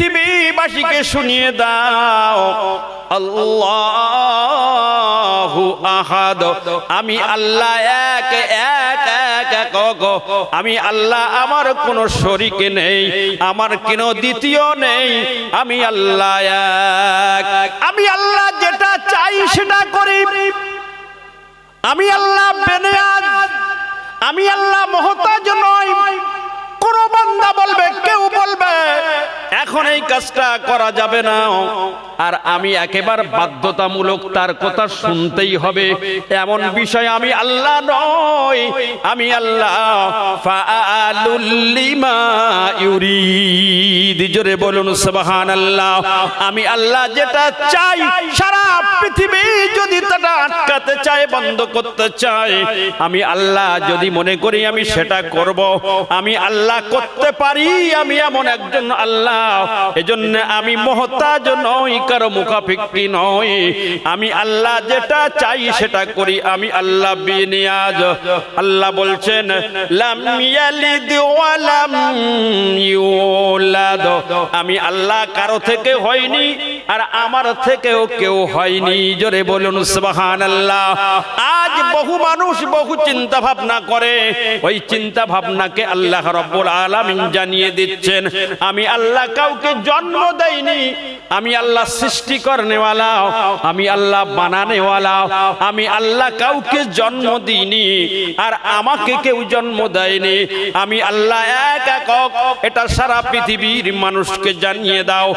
পৃথিবীবাসীকে শুনিয়ে দাও। আল্লাহু আহাদ। আমি আল্লাহ এক এক এক এক আমি আল্লাহ আমার কোনো শরীকে নেই আমার কোনো দ্বিতীয় নেই। আমি আল্লাহ এক। আমি আল্লাহ যেটা চাই সেটা করি আমি আল্লাহ বেনিয়াজ আমি আল্লাহ মহতাজ নয় কোন বান্দা বলবে এখন এই কাজটা করা যাবে না। আর আমি একেবারে বাধ্যতামূলক তার কথা শুনতেই হবে। এমন বিষয় আমি আল্লাহ নয়। আমি আল্লাহ জোরে বলুন, সুবহানাল্লাহ। আমি আল্লাহ যেটা চাই, সারা পৃথিবী যদি তাটা আটকাতে চায়, বন্ধ করতে চায়। আমি আল্লাহ যদি মনে করি আমি সেটা করব, আমি আল্লাহ করতে পারি, আমি এমন একজন আল্লাহ। এজন্য আমি মহতাজ নই, কারও মুখাফিক্কি নই। আমি আল্লাহ যেটা চাই সেটা করি, আমি আল্লাহ বিনিয়াজ। আল্লাহ বলছেন, লাম ইয়ালিদ ওয়া লাম ইউলাদ। আমি আল্লাহ কারও থেকে হয়নি আর আমার থেকেও কেউ হয়নি। জোরে বলুন, সুবহানাল্লাহ। আজ বহু মানুষ বহু চিন্তা ভাবনা করে। ওই চিন্তা ভাবনাকে আল্লাহ রব্বুল আলামিন জানিয়ে দিচ্ছেন, আমি আল্লাহ কাউকে জন্ম দেইনি, আমি আল্লাহ সৃষ্টি করনেওয়ালা, আমি আল্লাহ বানানেওয়ালা, আমি আল্লাহ কাউকে জন্ম দিইনি, আর আমাকে কেউ জন্ম দেয়নি। আমি আল্লাহ এক একক, এটা সারা পৃথিবীর মানুষকে জানিয়ে দাও।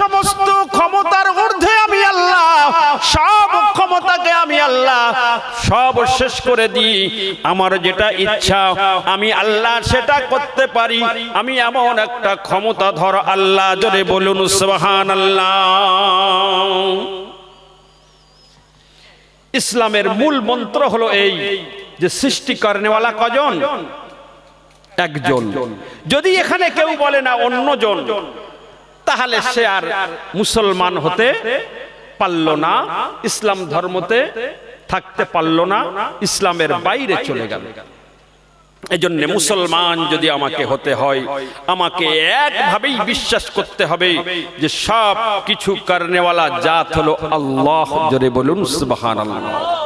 সমস্ত ক্ষমতার ঊর্ধ্বে আমি আল্লাহ আমি আল্লাহ সব শেষ করে দিই। আমার যেটা ইচ্ছা, আমি আল্লাহ সেটা করতে পারি। আমি এমন একটা ক্ষমতা ধর আল্লাহ, জোরে বলুন সুবহান ইসলামের মূল মন্ত্র হলো এই যে সৃষ্টি করেনেওয়ালা কজন? একজন। যদি এখানে কেউ বলে না অন্যজন, তাহলে সে আর মুসলমান হতে পারল না, ইসলাম ধর্মতে থাকতে পারল না, ইসলামের বাইরে চলে গেল। এজন্য মুসলমান যদি আমাকে হতে হয়, আমাকে একভাবেই বিশ্বাস করতে হবে যে সব কিছু করনেওয়ালা জাত হলো আল্লাহ। জোরে বলুন, সুবহানাল্লাহ।